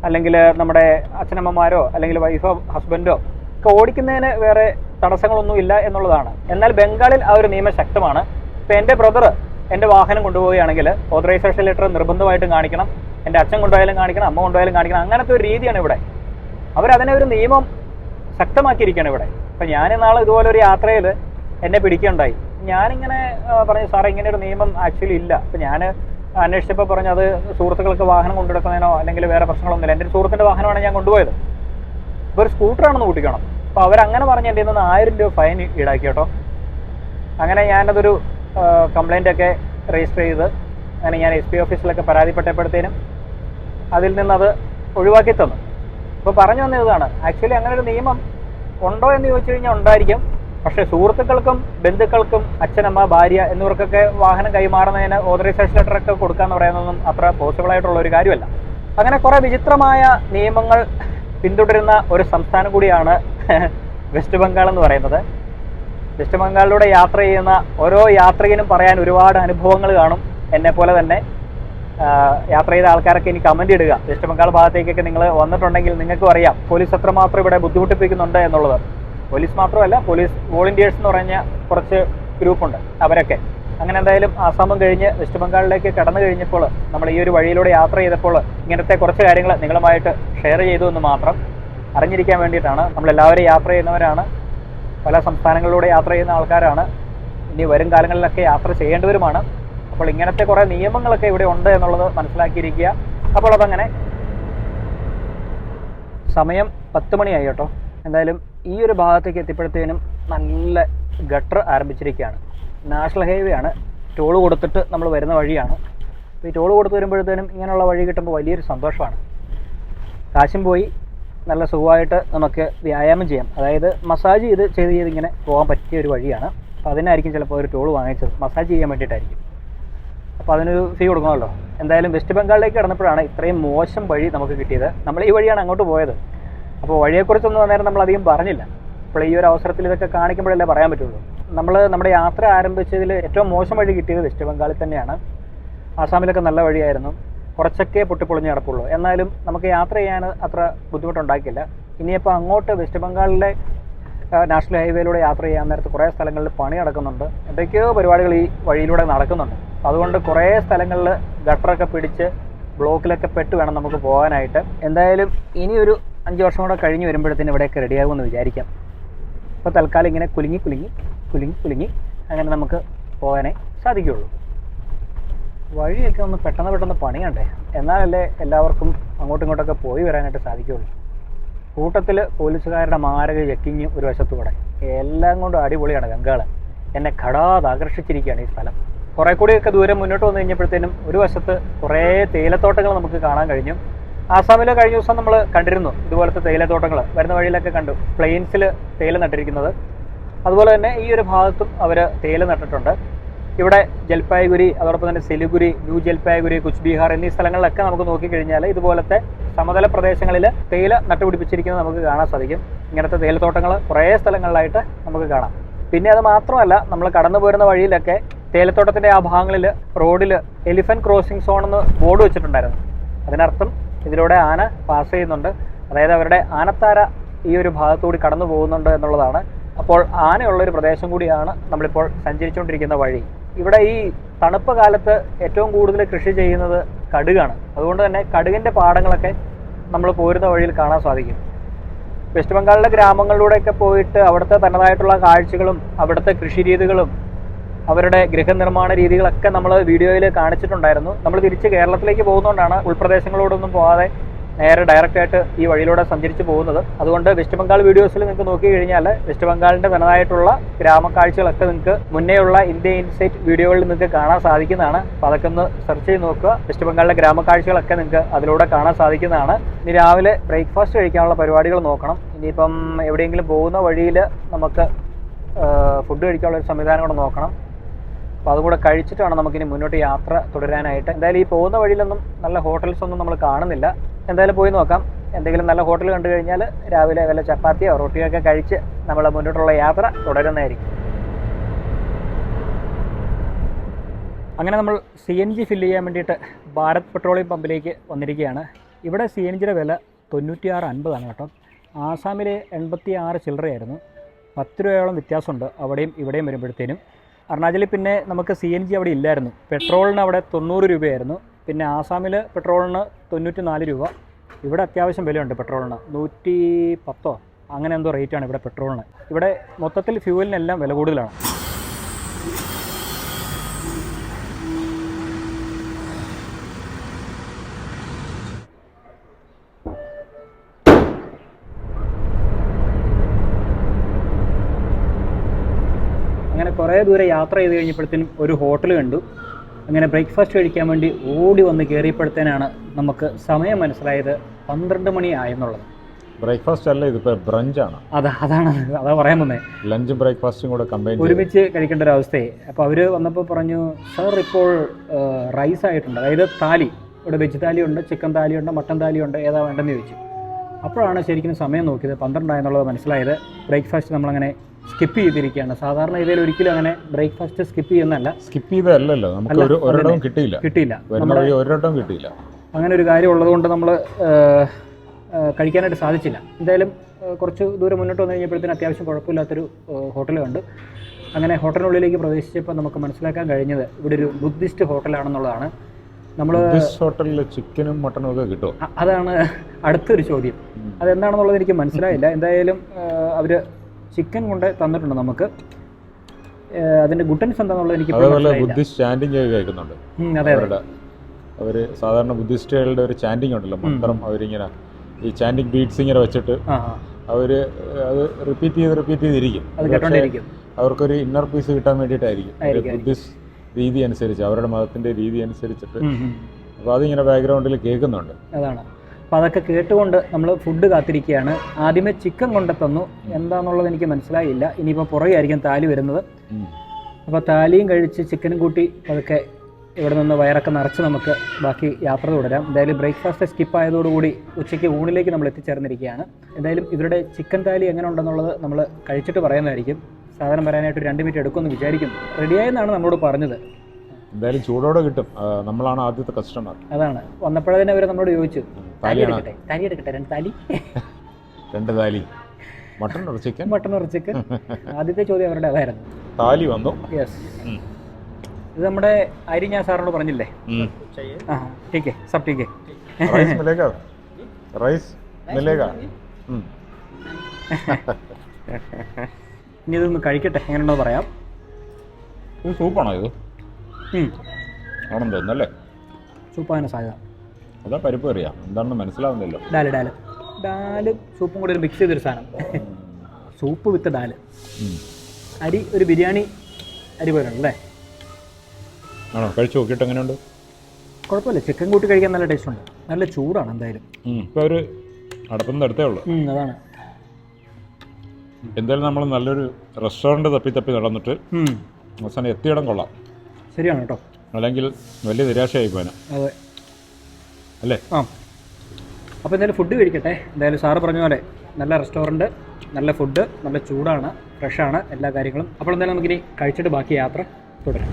അല്ലെങ്കിൽ നമ്മുടെ അച്ഛനമ്മമാരോ അല്ലെങ്കിൽ വൈഫോ ഹസ്ബൻഡോ ഒക്കെ ഓടിക്കുന്നതിന് വേറെ തടസ്സങ്ങളൊന്നുമില്ല എന്നുള്ളതാണ്. എന്നാൽ ബംഗാളിൽ ആ ഒരു നിയമം ശക്തമാണ്. ഇപ്പം എന്റെ ബ്രദർ എന്റെ വാഹനം കൊണ്ടുപോവുകയാണെങ്കിൽ ഓതറൈസേഷൻ ലെറ്റർ നിർബന്ധമായിട്ടും കാണിക്കണം. എന്റെ അച്ഛൻ കൊണ്ടുപോയാലും കാണിക്കണം അമ്മ കൊണ്ടുപോയാലും കാണിക്കണം. അങ്ങനത്തെ ഒരു രീതിയാണ് ഇവിടെ. അവരതിനെ ഒരു നിയമം ശക്തമാക്കിയിരിക്കുകയാണ് ഇവിടെ. അപ്പം ഞാൻ നാളെ ഇതുപോലെ ഒരു യാത്രയിൽ എന്നെ പിടിക്കുകയുണ്ടായി. ഞാനിങ്ങനെ പറഞ്ഞു സാറേ ഇങ്ങനെ ഒരു നിയമം ആക്ച്വലി ഇല്ല. അപ്പം ഞാൻ അന്വേഷിച്ചപ്പോൾ പറഞ്ഞു അത് സുഹൃത്തുക്കൾക്ക് വാഹനം കൊണ്ടുനടക്കുന്നതിനോ അല്ലെങ്കിൽ വേറെ പ്രശ്നങ്ങളൊന്നുമില്ല. എന്റെ ഒരു സുഹൃത്തിന്റെ വാഹനമാണ് ഞാൻ കൊണ്ടുപോയത്. അപ്പോൾ ഒരു സ്കൂട്ടറാണെന്ന് കൂട്ടിക്കണം. അപ്പോൾ അവരങ്ങനെ പറഞ്ഞ് എന്റെ നിന്ന് ആയിരം രൂപ ഫൈൻ ഈടാക്കി കേട്ടോ അങ്ങനെ ഞാനതൊരു കംപ്ലൈന്റ് ഒക്കെ രജിസ്റ്റർ ചെയ്ത് അങ്ങനെ ഞാൻ എസ് പി ഓഫീസിലൊക്കെ പരാതിപ്പെട്ടപ്പോഴത്തേനും അതിൽ നിന്നത് ഒഴിവാക്കി തന്നു. ഇപ്പോൾ പറഞ്ഞു വന്ന ഇതാണ്. ആക്ച്വലി അങ്ങനെ ഒരു നിയമം ഉണ്ടോ എന്ന് ചോദിച്ചു കഴിഞ്ഞാൽ ഉണ്ടായിരിക്കും. പക്ഷേ സുഹൃത്തുക്കൾക്കും ബന്ധുക്കൾക്കും അച്ഛനമ്മ ഭാര്യ എന്നിവർക്കൊക്കെ വാഹനം കൈമാറുന്നതിന് ഓതറൈസേഷൻ ലെറ്റർ ഒക്കെ കൊടുക്കാന്ന് പറയുന്നതൊന്നും അത്ര പോസിബിൾ ആയിട്ടുള്ള ഒരു കാര്യമല്ല. അങ്ങനെ കുറേ വിചിത്രമായ നിയമങ്ങൾ പിന്തുടരുന്ന ഒരു സംസ്ഥാനം കൂടിയാണ് വെസ്റ്റ് ബംഗാൾ എന്ന് പറയുന്നത്. വെസ്റ്റ് ബംഗാളിലൂടെ യാത്ര ചെയ്യുന്ന ഓരോ യാത്രികനും പറയാൻ ഒരുപാട് അനുഭവങ്ങൾ കാണും. എന്നെ പോലെ തന്നെ യാത്ര ചെയ്ത ആൾക്കാരൊക്കെ ഇനി കമന്റ് ഇടുക. വെസ്റ്റ് ബംഗാൾ ഭാഗത്തേക്കൊക്കെ നിങ്ങൾ വന്നിട്ടുണ്ടെങ്കിൽ നിങ്ങൾക്കും അറിയാം പോലീസ് എത്രമാത്രം ഇവിടെ ബുദ്ധിമുട്ടിപ്പിക്കുന്നുണ്ട് എന്നുള്ളത്. പോലീസ് മാത്രമല്ല പോലീസ് വോളണ്ടിയേഴ്സ് എന്ന് പറഞ്ഞ കുറച്ച് ഗ്രൂപ്പുണ്ട് അവരൊക്കെ. അങ്ങനെ എന്തായാലും ആസാമും കഴിഞ്ഞ് വെസ്റ്റ് ബംഗാളിലേക്ക് കടന്നു കഴിഞ്ഞപ്പോൾ നമ്മൾ ഈ ഒരു വഴിയിലൂടെ യാത്ര ചെയ്തപ്പോൾ ഇങ്ങനത്തെ കുറച്ച് കാര്യങ്ങൾ നിങ്ങളുമായിട്ട് ഷെയർ ചെയ്തു എന്ന് മാത്രം അറിഞ്ഞിരിക്കാൻ വേണ്ടിയിട്ടാണ്. നമ്മളെല്ലാവരും യാത്ര ചെയ്യുന്നവരാണ് പല സംസ്ഥാനങ്ങളിലൂടെ യാത്ര ചെയ്യുന്ന ആൾക്കാരാണ്. ഇനി വരും കാലങ്ങളിലൊക്കെ യാത്ര ചെയ്യേണ്ടവരുമാണ്. അപ്പോൾ ഇങ്ങനത്തെ കുറേ നിയമങ്ങളൊക്കെ ഇവിടെ ഉണ്ട് എന്നുള്ളത് മനസ്സിലാക്കിയിരിക്കുക. അപ്പോൾ അതങ്ങനെ സമയം പത്ത് മണിയായി കേട്ടോ. എന്തായാലും ഈ ഒരു ഭാഗത്തേക്ക് എത്തിയപ്പോഴത്തേനും നല്ല ഗട്ടർ ആരംഭിച്ചിരിക്കുകയാണ്. നാഷണൽ ഹൈവേ ആണ്. ടോൾ കൊടുത്തിട്ട് നമ്മൾ വരുന്ന വഴിയാണ്. അപ്പോൾ ഈ ടോൾ കൊടുത്ത് വരുമ്പോഴത്തേനും ഇങ്ങനെയുള്ള വഴി കിട്ടുമ്പോൾ വലിയൊരു സന്തോഷമാണ്. കാശും പോയി. നല്ല സുഖമായിട്ട് നമുക്ക് വ്യായാമം ചെയ്യാം. അതായത് മസാജ് ചെയ്ത് ചെയ്ത് ചെയ്ത് ഇങ്ങനെ പോകാൻ പറ്റിയ ഒരു വഴിയാണ്. അപ്പോൾ അതിനായിരിക്കും ചിലപ്പോൾ ഒരു ടോൾ വാങ്ങിച്ചത്. മസാജ് ചെയ്യാൻ വേണ്ടിയിട്ടായിരിക്കും. അപ്പോൾ അതിനൊരു ഫീ കൊടുക്കണമല്ലോ. എന്തായാലും വെസ്റ്റ് ബംഗാളിലേക്ക് കടന്നപ്പോഴാണ് ഇത്രയും മോശം വഴി നമുക്ക് കിട്ടിയത്. നമ്മൾ ഈ വഴിയാണ് അങ്ങോട്ട് പോയത്. അപ്പോൾ വഴിയെക്കുറിച്ചൊന്നും അന്നേരം നമ്മൾ അധികം പറഞ്ഞില്ല. അപ്പോൾ ഈ ഒരു അവസരത്തിൽ ഇതൊക്കെ കാണിക്കുമ്പോഴല്ലേ പറയാൻ പറ്റുള്ളൂ. നമ്മൾ നമ്മുടെ യാത്ര ആരംഭിച്ചതിൽ ഏറ്റവും മോശം വഴി കിട്ടിയത് വെസ്റ്റ് ബംഗാളിൽ തന്നെയാണ്. ആസാമിലൊക്കെ നല്ല വഴിയായിരുന്നു. കുറച്ചൊക്കെ പൊട്ടിപ്പൊളിഞ്ഞ് കിടപ്പുള്ളൂ. എന്നാലും നമുക്ക് യാത്ര ചെയ്യാൻ അത്ര ബുദ്ധിമുട്ടുണ്ടാക്കില്ല ഇനിയിപ്പോൾ അങ്ങോട്ട് വെസ്റ്റ് ബംഗാളിലെ നാഷണൽ ഹൈവേയിലൂടെ യാത്ര ചെയ്യാൻ നേരത്ത് കുറേ സ്ഥലങ്ങളിൽ പണി നടക്കുന്നുണ്ട്. എന്തൊക്കെയോ പരിപാടികൾ ഈ വഴിയിലൂടെ നടക്കുന്നുണ്ട്. അതുകൊണ്ട് കുറേ സ്ഥലങ്ങളിൽ ഗട്ടറൊക്കെ പിടിച്ച് ബ്ലോക്കിലൊക്കെ പെട്ട് വേണം നമുക്ക് പോകാനായിട്ട്. എന്തായാലും ഇനി ഒരു അഞ്ച് വർഷം കൂടെ കഴിഞ്ഞ് വരുമ്പോഴത്തേന് ഇവിടെയൊക്കെ റെഡിയാകുമെന്ന് വിചാരിക്കാം. ഇപ്പോൾ തൽക്കാലം ഇങ്ങനെ കുലുങ്ങി കുലുങ്ങി കുലുങ്ങി കുലുങ്ങി അങ്ങനെ നമുക്ക് പോകാനേ സാധിക്കുകയുള്ളൂ. വഴിയൊക്കെ ഒന്ന് പെട്ടെന്ന് പെട്ടെന്ന് പണിയണ്ടേ? എന്നാലല്ലേ എല്ലാവർക്കും അങ്ങോട്ടും ഇങ്ങോട്ടൊക്കെ പോയി വരാനായിട്ട് സാധിക്കുകയുള്ളൂ. കൂട്ടത്തിൽ പോലീസുകാരുടെ മാരക ചെക്കിങ് ഒരു വശത്തുകൂടെ. എല്ലാം കൊണ്ടും അടിപൊളിയാണ് ബംഗാൾ എന്നെ ഘടാത് ആകർഷിച്ചിരിക്കുകയാണ് ഈ സ്ഥലം. കുറേ കൂടിയൊക്കെ ദൂരം മുന്നോട്ട് വന്നു കഴിഞ്ഞപ്പോഴത്തേനും ഒരു വശത്ത് കുറേ തേയിലത്തോട്ടങ്ങൾ നമുക്ക് കാണാൻ കഴിഞ്ഞു. ആസാമിൽ കഴിഞ്ഞ ദിവസം നമ്മൾ കണ്ടിരുന്നു ഇതുപോലത്തെ തേയിലത്തോട്ടങ്ങൾ. വരുന്ന വഴിയിലൊക്കെ കണ്ടു. പ്ലെയിൻസിൽ തേയില നട്ടിരിക്കുന്നത്. അതുപോലെ തന്നെ ഈ ഒരു ഭാഗത്തും അവർ തേയില നട്ടിട്ടുണ്ട്. ഇവിടെ ജൽപായ്ഗുരി അതോടൊപ്പം തന്നെ സെലുഗുരി ന്യൂ ജൽപായ്ഗുരി കുച്ച് ബീഹാർ എന്നീ സ്ഥലങ്ങളിലൊക്കെ നമുക്ക് നോക്കിക്കഴിഞ്ഞാൽ ഇതുപോലത്തെ സമതല പ്രദേശങ്ങളിൽ തേയില നട്ടുപിടിപ്പിച്ചിരിക്കുന്നത് നമുക്ക് കാണാൻ സാധിക്കും. ഇങ്ങനത്തെ തേയിലത്തോട്ടങ്ങൾ കുറേ സ്ഥലങ്ങളിലായിട്ട് നമുക്ക് കാണാം. പിന്നെ അത് മാത്രമല്ല നമ്മൾ കടന്നു പോരുന്ന വഴിയിലൊക്കെ തേയിലത്തോട്ടത്തിന്റെ ആ ഭാഗങ്ങളിൽ റോഡിൽ എലിഫന്റ് ക്രോസിംഗ് സോൺ എന്ന് ബോർഡ് വെച്ചിട്ടുണ്ടായിരുന്നു. അതിനർത്ഥം ഇതിലൂടെ ആന പാസ് ചെയ്യുന്നുണ്ട്. അതായത് അവരുടെ ആനത്താര ഈ ഒരു ഭാഗത്തുകൂടി കടന്നു പോകുന്നുണ്ട് എന്നുള്ളതാണ്. അപ്പോൾ ആനയുള്ള ഒരു പ്രദേശം കൂടിയാണ് നമ്മളിപ്പോൾ സഞ്ചരിച്ചുകൊണ്ടിരിക്കുന്ന വഴി. ഇവിടെ ഈ തണുപ്പ് കാലത്ത് ഏറ്റവും കൂടുതൽ കൃഷി ചെയ്യുന്നത് കടുകാണ്. അതുകൊണ്ട് തന്നെ കടുകിന്റെ പാടങ്ങളൊക്കെ നമ്മൾ പോരുന്ന വഴിയിൽ കാണാൻ സാധിക്കും. വെസ്റ്റ് ബംഗാളിലെ ഗ്രാമങ്ങളിലൂടെയൊക്കെ പോയിട്ട് അവിടുത്തെ തനതായിട്ടുള്ള കാഴ്ചകളും അവിടുത്തെ കൃഷി രീതികളും അവരുടെ ഗൃഹനിർമ്മാണ രീതികളൊക്കെ നമ്മൾ വീഡിയോയിൽ കാണിച്ചിട്ടുണ്ടായിരുന്നു. നമ്മൾ തിരിച്ച് കേരളത്തിലേക്ക് പോകുന്നതുകൊണ്ടാണ് ഉൾപ്രദേശങ്ങളോടൊന്നും പോകാതെ നേരെ ഡയറക്റ്റ് ആയിട്ട് ഈ വഴിയിലൂടെ സഞ്ചരിച്ച് പോകുന്നത്. അതുകൊണ്ട് വെസ്റ്റ് ബംഗാൾ വീഡിയോസിൽ നിങ്ങൾക്ക് നോക്കി കഴിഞ്ഞാൽ വെസ്റ്റ് ബംഗാളിന്റെ തനതായിട്ടുള്ള ഗ്രാമക്കാഴ്ചകളൊക്കെ നിങ്ങൾക്ക് മുന്നേയുള്ള ഇന്ത്യ ഇൻസൈറ്റ് വീഡിയോകളിൽ നിങ്ങൾക്ക് കാണാൻ സാധിക്കുന്നതാണ്. അപ്പോൾ അതൊക്കെ ഒന്ന് സെർച്ച് ചെയ്ത് നോക്കുക. വെസ്റ്റ് ബംഗാളിലെ ഗ്രാമക്കാഴ്ചകളൊക്കെ നിങ്ങൾക്ക് അതിലൂടെ കാണാൻ സാധിക്കുന്നതാണ്. ഇനി രാവിലെ ബ്രേക്ക്ഫാസ്റ്റ് കഴിക്കാനുള്ള പരിപാടികൾ നോക്കണം. ഇനിയിപ്പം എവിടെയെങ്കിലും പോകുന്ന വഴിയിൽ നമുക്ക് ഫുഡ് കഴിക്കാനുള്ള ഒരു സംവിധാനം കൂടെ നോക്കണം. അപ്പോൾ അതും കൂടെ കഴിച്ചിട്ടാണ് നമുക്കിനി മുന്നോട്ട് യാത്ര തുടരാനായിട്ട്. എന്തായാലും ഈ പോകുന്ന വഴിയിലൊന്നും നല്ല ഹോട്ടൽസ് ഒന്നും നമ്മൾ കാണുന്നില്ല. എന്തായാലും പോയി നോക്കാം. എന്തെങ്കിലും നല്ല ഹോട്ടൽ കണ്ടു കഴിഞ്ഞാൽ രാവിലെ വല്ല ചപ്പാത്തിയോ റൊട്ടിയോ ഒക്കെ കഴിച്ച് നമ്മൾ മുന്നോട്ടുള്ള യാത്ര തുടരുന്നതായിരിക്കും. അങ്ങനെ നമ്മൾ സി എൻ ജി ഫില്ല് ചെയ്യാൻ വേണ്ടിയിട്ട് ഭാരത് പെട്രോളിയം പമ്പിലേക്ക് വന്നിരിക്കുകയാണ്. ഇവിടെ സി എൻ ജിയുടെ വില തൊണ്ണൂറ്റിയാറ് അൻപതാണ് കേട്ടോ. ആസാമിലെ എൺപത്തി ആറ് ചില്ലറയായിരുന്നു. പത്ത് രൂപയോളം വ്യത്യാസമുണ്ട് അവിടെയും ഇവിടെയും വരുമ്പോഴത്തേനും. അരുണാചലിൽ പിന്നെ നമുക്ക് സി എൻ ജി അവിടെ ഇല്ലായിരുന്നു. പെട്രോളിന് അവിടെ തൊണ്ണൂറ് രൂപയായിരുന്നു. പിന്നെ ആസാമിൽ പെട്രോളിന് തൊണ്ണൂറ്റി നാല് രൂപ. ഇവിടെ അത്യാവശ്യം വിലയുണ്ട് പെട്രോളിന്. നൂറ്റി പത്തോ? അങ്ങനെ എന്തോ റേറ്റാണ് ഇവിടെ പെട്രോളിന്. ഇവിടെ മൊത്തത്തിൽ ഫ്യൂവലിനെല്ലാം വില കൂടുതലാണ്. കുറേ ദൂരെ യാത്ര ചെയ്ത് കഴിഞ്ഞപ്പോഴത്തേനും ഒരു ഹോട്ടൽ കണ്ടു. അങ്ങനെ ബ്രേക്ക്ഫാസ്റ്റ് കഴിക്കാൻ വേണ്ടി ഓടി വന്ന് കയറിയപ്പോഴത്തേനാണ് നമുക്ക് സമയം മനസ്സിലായത് പന്ത്രണ്ട് മണി ആയെന്നുള്ളത്. ബ്രേക്ക്ഫാസ്റ്റ് അല്ല ഇതിപ്പോൾ ബ്രഞ്ചാണ് അതാ അതാണ് അതാ പറയാൻ വന്നേ. ലഞ്ചും ബ്രേക്ക്ഫാസ്റ്റും കൂടെ കമ്പൈൻ ഒരുമിച്ച് കഴിക്കേണ്ട ഒരു അവസ്ഥയെ അപ്പോൾ അവർ വന്നപ്പോൾ പറഞ്ഞു സർ ഇപ്പോൾ റൈസ് ആയിട്ടുണ്ട്. അതായത് താലി. ഇവിടെ വെജ് താലി ഉണ്ട് ചിക്കൻ താലിയുണ്ട് മട്ടൻ താലിയുണ്ട് ഏതാ വേണ്ടെന്ന് ചോദിച്ചു. അപ്പോഴാണ് ശരിക്കും സമയം നോക്കിയത്. പന്ത്രണ്ടായെന്നുള്ളത് മനസ്സിലായത്. ബ്രേക്ക്ഫാസ്റ്റ് നമ്മളങ്ങനെ സ്കിപ്പ് ചെയ്തിരിക്കുകയാണ്. സാധാരണ ഇതിൽ ഒരിക്കലും അങ്ങനെ ബ്രേക്ക്ഫാസ്റ്റ് സ്കിപ്പ് ചെയ്യുന്നതല്ല. സ്കിപ്പ് ചെയ്തതല്ലല്ലോ. നമുക്ക് ഒരു ഒരിടവും. കിട്ടിയില്ല. കിട്ടിയില്ല. വഴി ഒരിടവും കിട്ടിയില്ല. അങ്ങനെ ഒരു കാര്യം ഉള്ളതുകൊണ്ട് നമ്മൾ കഴിക്കാനായിട്ട് സാധിച്ചില്ല. എന്തായാലും കുറച്ച് ദൂരം മുന്നോട്ട് വന്നു കഴിഞ്ഞപ്പോഴത്തേന് അത്യാവശ്യം കുഴപ്പമില്ലാത്തൊരു ഹോട്ടൽ കണ്ടു. അങ്ങനെ ഹോട്ടലിനുള്ളിലേക്ക് പ്രവേശിച്ചപ്പോൾ നമുക്ക് മനസ്സിലാക്കാൻ കഴിഞ്ഞത് ഇവിടെ ഒരു ബുദ്ധിസ്റ്റ് ഹോട്ടലാണെന്നുള്ളതാണ്. നമ്മൾ ഹോട്ടലിൽ ചിക്കനും മട്ടനും ഒക്കെ കിട്ടും അതാണ് അടുത്തൊരു ചോദ്യം. അതെന്താണെന്നുള്ളത് എനിക്ക് മനസ്സിലായില്ല. എന്തായാലും അവർ ചിക്കൻ കൊണ്ട് തന്നിട്ടുണ്ട് നമുക്ക്. അതിന്റെ ഗുട്ടൻസ് എന്താണെന്നുള്ളത് എനിക്ക് ബുദ്ധിസ്റ്റ് കേൾക്കുന്നുണ്ട് ഉം, അതെ അതെ. അവർ സാധാരണ ബുദ്ധിസ്റ്റുകളുടെ ഒരു ചാൻഡിങ് ഉണ്ടല്ലോ മന്ത്രം അവരിങ്ങനെ ഈ ചാൻഡിങ് ബീറ്റ്സ് ഇങ്ങനെ വെച്ചിട്ട് അവർ അത് റിപ്പീറ്റ് ചെയ്ത് റിപ്പീറ്റ് ചെയ്തിരിക്കും. അവർക്കൊരു ഇന്നർ പീസ് കിട്ടാൻ വേണ്ടിയിട്ടായിരിക്കും. ബുദ്ധിസ്റ്റ് രീതി അനുസരിച്ച് അവരുടെ മതത്തിന്റെ രീതി അനുസരിച്ചിട്ട്. അപ്പോൾ അതിങ്ങനെ ബാക്ക്ഗ്രൗണ്ടിൽ കേൾക്കുന്നുണ്ട്. അതാണ്. അപ്പോൾ അതൊക്കെ കേട്ടുകൊണ്ട് നമ്മൾ ഫുഡ് കാത്തിരിക്കുകയാണ്. ആദ്യമേ ചിക്കൻ കൊണ്ടെത്തന്നു എന്താണെന്നുള്ളത് എനിക്ക് മനസ്സിലായില്ല. ഇനിയിപ്പോൾ പുറകെയായിരിക്കും താലി വരുന്നത്. അപ്പോൾ താലിയും കഴിച്ച് ചിക്കനും കൂട്ടി അതൊക്കെ ഇവിടെ നിന്ന് വയറൊക്കെ നിറച്ച് നമുക്ക് ബാക്കി യാത്ര തുടരാം. എന്തായാലും ബ്രേക്ക്ഫാസ്റ്റ് സ്കിപ്പ് ആയതോടുകൂടി ഉച്ചയ്ക്ക് ഊണിലേക്ക് നമ്മൾ എത്തിച്ചേർന്നിരിക്കുകയാണ്. എന്തായാലും ഇവരുടെ ചിക്കൻ താലി എങ്ങനെ ഉണ്ടെന്നുള്ളത് നമ്മൾ കഴിച്ചിട്ട് പറയുന്നതായിരിക്കും. സാധനം വരാനായിട്ട് രണ്ട് മിനിറ്റ് എടുക്കുമെന്ന് വിചാരിക്കുന്നു. റെഡിയായെന്നാണ് നമ്മളോട് പറഞ്ഞത്. എന്തായാലും ചൂടോടെ കിട്ടും. നമ്മളാണ് ആദ്യത്തെ കസ്റ്റമർ അതാണ്. വന്നപ്പോഴേ തന്നെ അവർ നമ്മളോട് ചോദിച്ചു താലി എടുക്കട്ടെ? താലി എടുക്കട്ടെ? രണ്ട് താലി? രണ്ട് താലി. മട്ടൺ ചിക്കൻ മട്ടൺ ഇറച്ചിക്ക് ആദ്യത്തെ ചോദ്യം അവരുടെ അതായിരുന്നു താലി വന്നു. യെസ് ഇത് നമ്മുടെ അരി ഞാൻ സാറിനോട് പറഞ്ഞില്ലേ. ആ ടീക്കെ സബ് ടീക്കെ. റൈസ് മിലേഗ റൈസ് മിലേഗ ഇനി ഇതൊന്ന് കഴിക്കട്ടെ? എങ്ങനെയുണ്ടോ പറയാം. ഇത് സൂപ്പാണോ ഇത്? ആണെന്ന് തോന്നുന്നല്ലേ സൂപ്പാകാൻ സാധ്യത അതാ പരിപ്പ് കറിയാ. എന്താണെന്ന് മനസ്സിലാവുന്നില്ലോ ഡാൽ ഡാൽ. ഡാൽ സൂപ്പും കൂടി ഒരു മിക്സ് ചെയ്തൊരു സാധനം. Soup with dal. അരി ഒരു ബിരിയാണി അരി പോലെ അല്ലേ ആണോ? കഴിച്ചു നോക്കിയിട്ട് എങ്ങനെയുണ്ട്? കുഴപ്പമില്ല. ചിക്കൻ കൂട്ടി കഴിക്കാൻ നല്ല ടേസ്റ്റ് ഉണ്ട്. നല്ല ചൂടാണ് എന്തായാലും. ഇപ്പോൾ ഒരു അടപ്പം എടുത്തേ ഉള്ളൂ. ഉം, അതാണ്. എന്തായാലും നമ്മൾ നല്ലൊരു റെസ്റ്റോറന്റ് തപ്പി തപ്പി നടന്നിട്ട് ഉം, അവസാനം എത്തിയിടം കൊള്ളാം. ശരിയാണ് കേട്ടോ. അല്ലെങ്കിൽ വലിയ നിരാശയായി പോകാൻ അതെ. അല്ലേ? ആ. അപ്പോൾ എന്തായാലും ഫുഡ് കഴിക്കട്ടെ. എന്തായാലും സാറ് പറഞ്ഞ പോലെ നല്ല റെസ്റ്റോറന്റ് നല്ല ഫുഡ് നല്ല ചൂടാണ് ഫ്രഷാണ് എല്ലാ കാര്യങ്ങളും. അപ്പോൾ എന്തായാലും നമുക്കിനി കഴിച്ചിട്ട് ബാക്കി യാത്ര തുടരാം.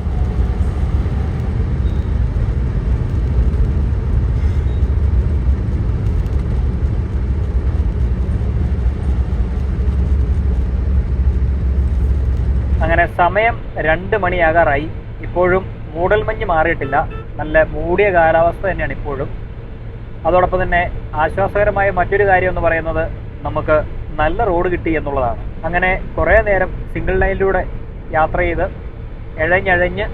അങ്ങനെ സമയം രണ്ട് മണിയാകാറായി. ഇപ്പോഴും മൂടൽമഞ്ഞ് മാറിയിട്ടില്ല. നല്ല മൂടിയ കാലാവസ്ഥ തന്നെയാണ് ഇപ്പോഴും. അതോടൊപ്പം തന്നെ ആശ്വാസകരമായ മറ്റൊരു കാര്യം എന്ന് പറയുന്നത് നമുക്ക് നല്ല റോഡ് കിട്ടി എന്നുള്ളതാണ്. അങ്ങനെ കുറേ നേരം സിംഗിൾ ലൈനിലൂടെ യാത്ര ചെയ്ത് എഴഞ്ഞഴഞ്ഞ്